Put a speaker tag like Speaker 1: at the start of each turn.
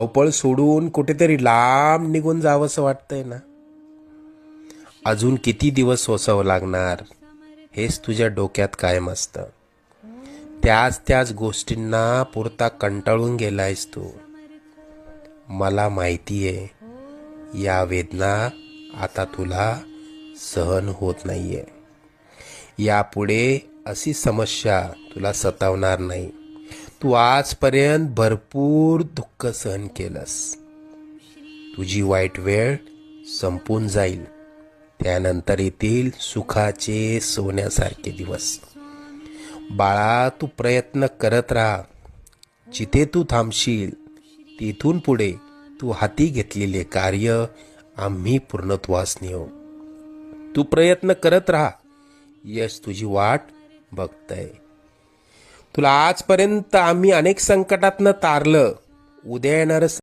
Speaker 1: धावपळ सोडून कुठेतरी लांब निघून जावंसं वाटतंय ना? अजून किती दिवस सोसावं लागणार? हेच तुझ्या डोक्यात कायम असतं. त्याच त्याच गोष्टींना पुरता कंटाळून गेलायस तू. मला माहिती आहे या वेदना आता तुला सहन होत नाहीये. यापुढे अशी समस्या तुला सतावणार नाही. तू आजपर्यंत भरपूर दुःख सहन केलंस. तुझी वाईट वेळ संपून जाईल. त्यानंतर येतील सुखाचे सोन्यासारखे दिवस. बाळा तू प्रयत्न करत राहा. जिथे तू थांबशील तिथून पुढे तू हाती घेतलेले कार्य आम्ही पूर्णत्वास नेऊ. तू प्रयत्न करत राहा. यश तुझी वाट बघतय. तुला आजपर्यंत आम्ही अनेक संकटातनं तारलं. उद्या येणारं